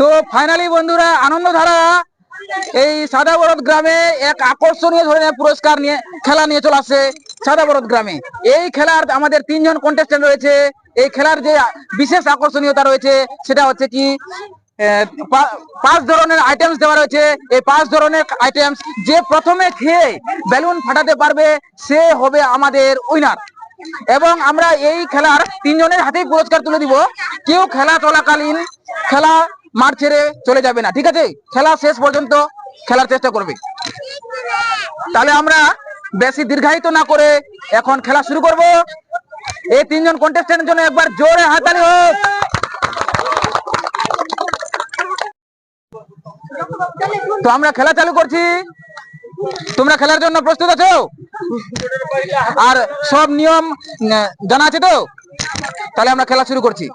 তো ফাইনালি বন্ধুরা, আনন্দধারা এই সাদা বরদ গ্রামে এক আকর্ষণীয় ধরনের পুরস্কার নিয়ে, খেলা নিয়ে চলে আসছে সাদা বরদ গ্রামে। এই খেলার আমাদের তিনজন কন্টেস্টেন্ট রয়েছে। এই খেলার যে বিশেষ আকর্ষণীয়তা রয়েছে, সেটা হচ্ছে কি পাঁচ ধরনের আইটেমস দেওয়া রয়েছে। এই পাঁচ ধরনের আইটেমস যে প্রথমে খেয়ে বেলুন ফাটাতে পারবে, সে হবে আমাদের উইনার এবং আমরা এই খেলার তিনজনের হাতেই পুরস্কার তুলে দিব। কেউ খেলা চলাকালীন খেলা মাঠ ছেড়ে চলে যাবে না, ঠিক আছে? খেলা শেষ পর্যন্ত খেলার চেষ্টা করবে। তাহলে আমরা বেশি দীর্ঘায়িত না করে এখন খেলা শুরু করব। এই তিনজন কন্টেস্টেন্টের জন্য একবার জোরে হাতালি হোক। তো আমরা খেলা চালু করছি। তোমরা খেলার জন্য প্রস্তুত আছো? আর সব নিয়ম জানা আছে তো? তাহলে আমরা খেলা শুরু করছি।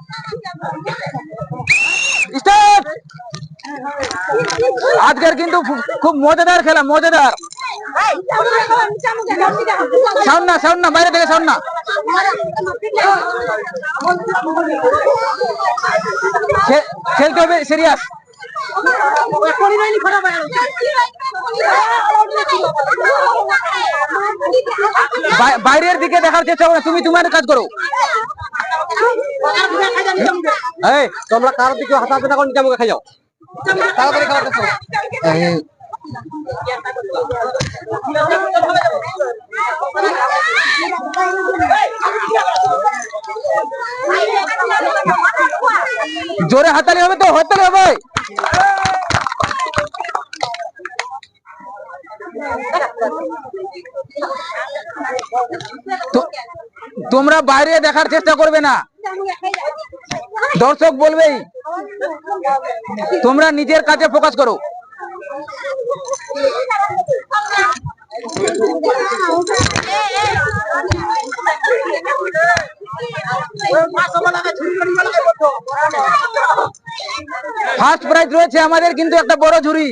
আজকের কিন্তু খুব মজাদার খেলা মজাদার। সাউন্ড না সাউন্ড না বাইরে থেকে সাউন্ড না। খেলতে হবে সিরিয়াস বাইরের দিকে দেখার চেষ্টা করো তুমি তোমার কাজ করো। এই তোমরা কারোর দিকে হাতাতে না কোন কেমন খাই যাও। তাড়াতাড়ি জোরে হাতালি হবে তো হাতালি হবে। তোমরা বাইরে দেখার চেষ্টা করবে না। দর্শক বলবেই তোমরা নিজের কাজে ফোকাস করো। ফার্স্ট প্রাইজ রয়েছে আমাদের, কিন্তু একটা বড় ঝুড়ি।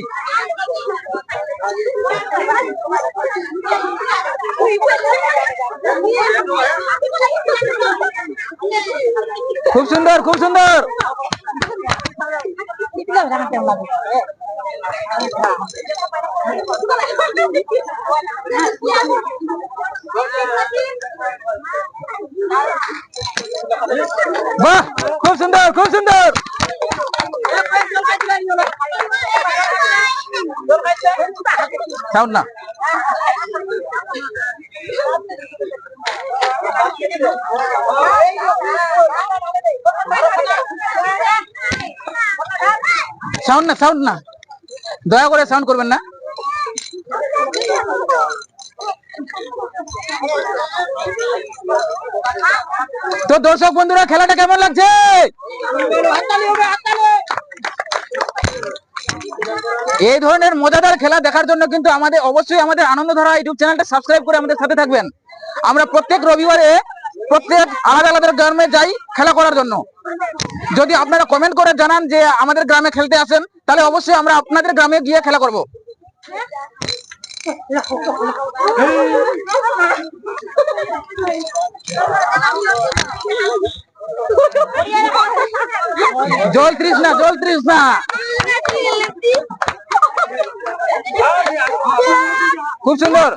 খুব সুন্দর খুব সুন্দর। বাহ খুব সুন্দর খুব সুন্দর। সাউন্ড না। সাউন্ড না সাউন্ড না। দয়া করে সাউন্ড করবেন না। তো দর্শক বন্ধুরা, খেলাটা কেমন লাগছে? এই ধরনের মজাদার খেলা দেখার জন্য কিন্তু আমাদের, অবশ্যই আমাদের আনন্দধারা ইউটিউব চ্যানেলটা সাবস্ক্রাইব করে আমাদের সাথে থাকবেন। আমরা প্রত্যেক রবিবারে প্রত্যেক আলাদা আলাদা গ্রামে যাই খেলা করার জন্য। যদি আপনারা কমেন্ট করে জানান যে আমাদের গ্রামে খেলতে আসেন, তাহলে অবশ্যই আমরা আপনাদের গ্রামে গিয়ে খেলা করব। জল তৃষ্ণা জল তৃষ্ণা খুব সুন্দর।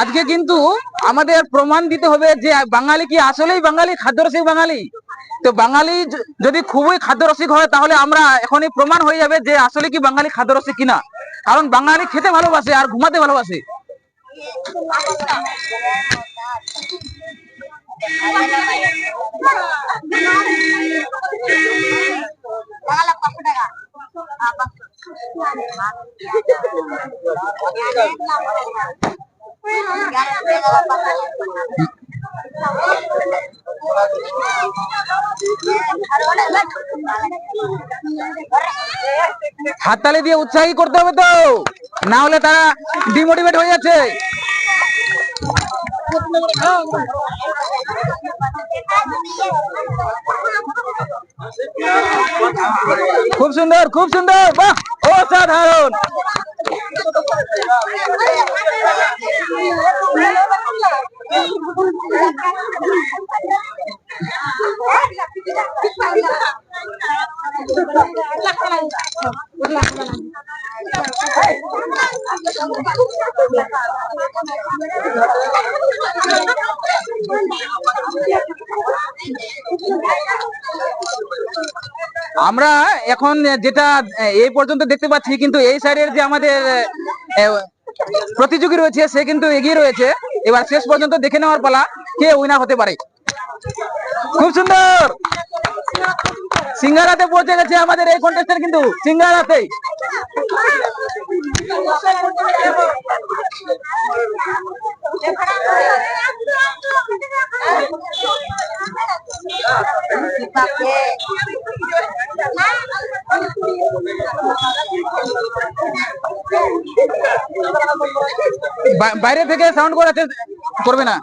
আজকে কিন্তু আমাদের প্রমাণ দিতে হবে যে বাঙালি কি আসলেই বাঙালি, খাদ্যরসিক বাঙালি? তো বাঙালি যদি খুবই খাদ্যরসিক হয়, তাহলে আমরা এখনই প্রমাণ হয়ে যাবে যে আসলে কি বাঙালি খাদ্যরসিক কিনা। কারণ বাঙালি খেতে ভালোবাসে আর ঘুমাতে ভালোবাসে। হাততালি দিয়ে উৎসাহী করতে হবে তো। না হলে তারা ডিমোটিভেট হয়ে যাচ্ছে। খুব সুন্দর খুব সুন্দর। বাহ, অসাধারণ। আমরা এখন যেটা এই পর্যন্ত দেখতে পাচ্ছি কিন্তু এই সাইডের যে আমাদের প্রতিযোগী রয়েছে, সে কিন্তু এগিয়ে রয়েছে। এবার শেষ পর্যন্ত দেখে নেওয়ার পালা কে উইনার হতে পারে। খুব সুন্দর! সিঙ্গারাতে পৌঁছে গেছে আমাদের এই কন্টেস্টেন্ট কিন্তু সিঙ্গারাতে বাইরে থেকে সাউন্ড করাতে করবে না।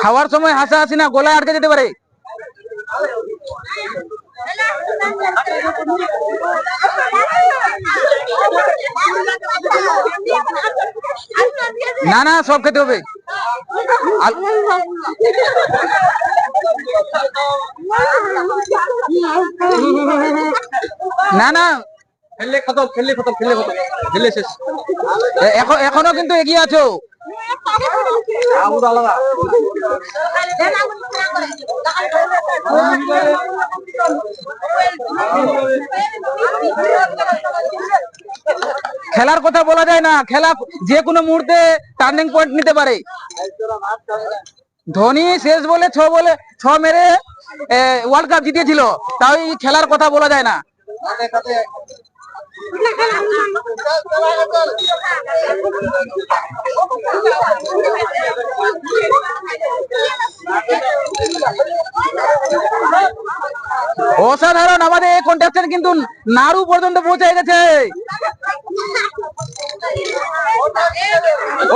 খাওয়ার সময় হাসাহাসি না গলায় আটকে যেতে পারে। না না সব খেতে হবে। না না। খেললে খতম খেললে খতম খেললে খতম। খেললে শেষ। এখনও কিন্তু এগিয়ে আছো। আলাদা খেলার কথা বলা যায় না। খেলা যে কোনো মুহূর্তে টার্নিং পয়েন্ট নিতে পারে। ধোনি শেষ বলে, ছ বলে, ছ মেরে ওয়ার্ল্ড কাপ জিতিয়েছিল। তাও এই খেলার কথা বলা যায় না। অসাধারণ আমাদের এই কন্টেস্টেন্ট কিন্তু নাড়ু পর্যন্ত পৌঁছে গেছে।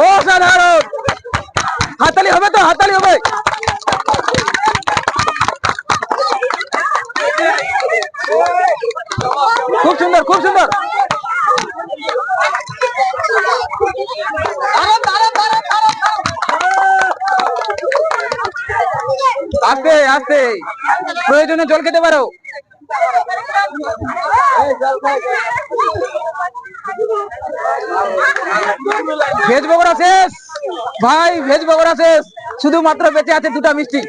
অসাধারণ! হাতালি হবে তো হাতালি হবে। খুব সুন্দর খুব সুন্দর। আস্তে আস্তে। প্রয়োজনে জল খেতে পারো। ভেজ বগরা শেষ। ভাই, ভেজ বগরা শেষ। শুধুমাত্র বেঁচে আছে দুটা মিষ্টি।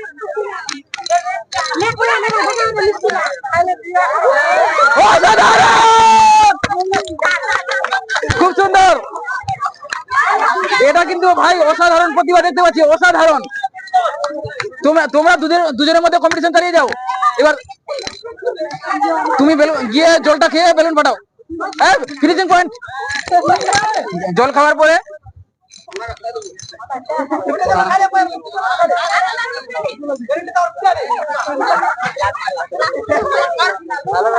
খুব সুন্দর। এটা কিন্তু ভাই অসাধারণ প্রতিভা দেখতে পাচ্ছি, অসাধারণ। তোমরা তোমরা দুজনের মধ্যে কম্পিটিশন চালিয়ে যাও। এবার তুমি গিয়ে জলটা খেয়ে বেলুন হ্যাঁ ফিনিশিং পয়েন্ট জল খাওয়ার পরে।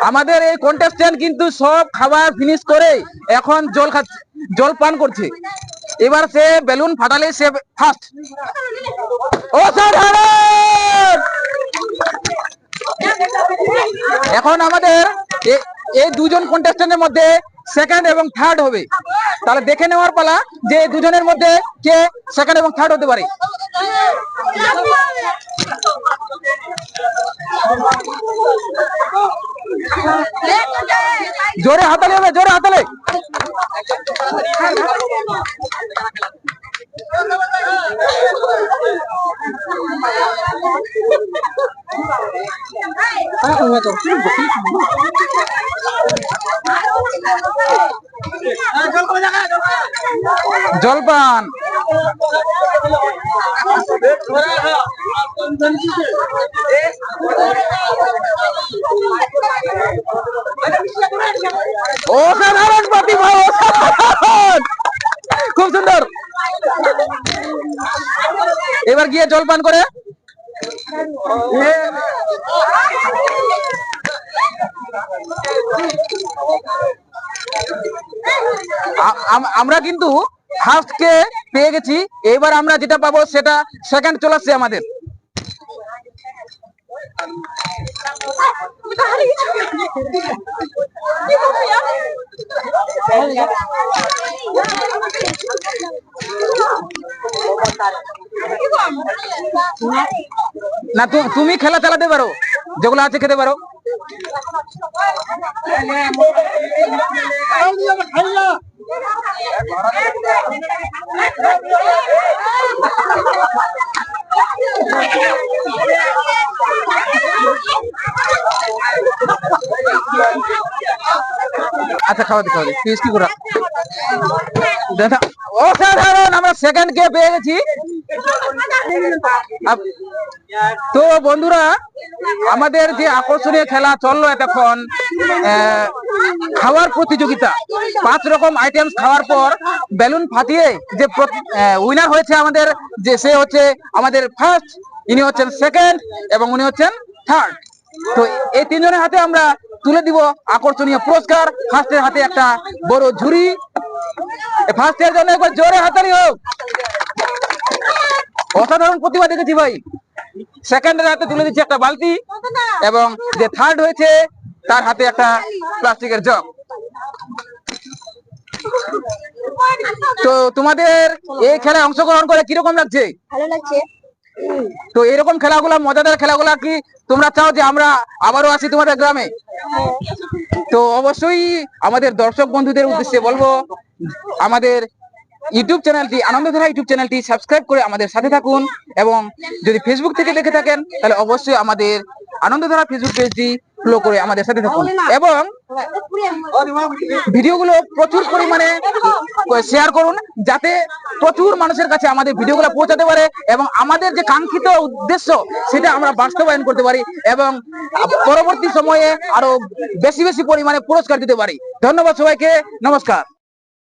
আমাদের এই কন্টেস্ট্যান্ট কিন্তু সব খাবার ফিনিশ করে এখন জল খাচ্ছে, জল পান করছে। এবার সে বেলুন ফাটালে সে ফার্স্ট অসাধারণ! এখন আমাদের এই দুজন কন্টেস্টেন্টের মধ্যে সেকেন্ড এবং থার্ড হবে। তাহলে দেখে নেওয়ার পালা যে দুজনের মধ্যে কে সেকেন্ড এবং থার্ড হতে পারে। জোরে হাতালে হবে জোরে হাতালে জলপান। খুব সুন্দর। এবার গিয়ে জলপান করে। আমরা কিন্তু ফার্স্ট কে পেয়ে গেছি। এবার আমরা যেটা পাবো সেটা সেকেন্ড চলে আসছে আমাদের। না তুমি খেলা চালাতে পারো। যেগুলো আছে খেতে পারো। আচ্ছা খাওয়া খাওয়া দি টেস্টি করে? দাদা অসাধারণ আমরা সেকেন্ড কে পেয়ে গেছি। তো বন্ধুরা, আমাদের যে আকর্ষণীয় খেলা চলল এতক্ষণ খাওয়ার প্রতিযোগিতা। পাঁচ রকম আইটেমস খাওয়ার পর বেলুন ফাটিয়ে যে উইনার হয়েছে আমাদের, যে সে হচ্ছে আমাদের ফার্স্ট ইনি হচ্ছেন সেকেন্ড এবং উনি হচ্ছেন থার্ড তো এই তিনজনের হাতে আমরা তুলে দিব আকর্ষণীয় পুরস্কার। ফার্স্টের হাতে একটা বড় ঝুড়ি। ফার্স্টের জন্য একবার জোরে হাতালি হোক। অসাধারণ প্রতিভা দেখেছি ভাই। সেকেন্ডের হাতে তুলে দিচ্ছি একটা বালতি এবং যে থার্ড হয়েছে তার হাতে একটা প্লাস্টিকের জগ। তো তোমাদের এই খেলায় অংশগ্রহণ করে কীরকম লাগছে? ভালো লাগছে। তো এরকম খেলাগুলো মজাদার খেলাগুলো কি তোমরা চাও যে আমরা আবারও আসি তোমাদের গ্রামে? তো অবশ্যই আমাদের দর্শক বন্ধুদের উদ্দেশ্যে বলব আমাদের ইউটিউব চ্যানেলটি আনন্দধারা ইউটিউব চ্যানেলটি সাবস্ক্রাইব করে আমাদের সাথে থাকুন এবং যদি ফেসবুক থেকে দেখে থাকেন তাহলে অবশ্যই আমাদের আনন্দধারা ফেসবুক পেজটি ফলো করে আমাদের সাথে থাকুন। এবং ভিডিওগুলো প্রচুর পরিমাণে শেয়ার করুন যাতে প্রচুর মানুষের কাছে আমাদের ভিডিওগুলো পৌঁছাতে পারে এবং আমাদের যে কাঙ্ক্ষিত উদ্দেশ্য সেটা আমরা বাস্তবায়ন করতে পারি এবং পরবর্তী সময়ে আরও বেশি বেশি পরিমাণে পুরস্কার দিতে পারি। ধন্যবাদ সবাইকে নমস্কার।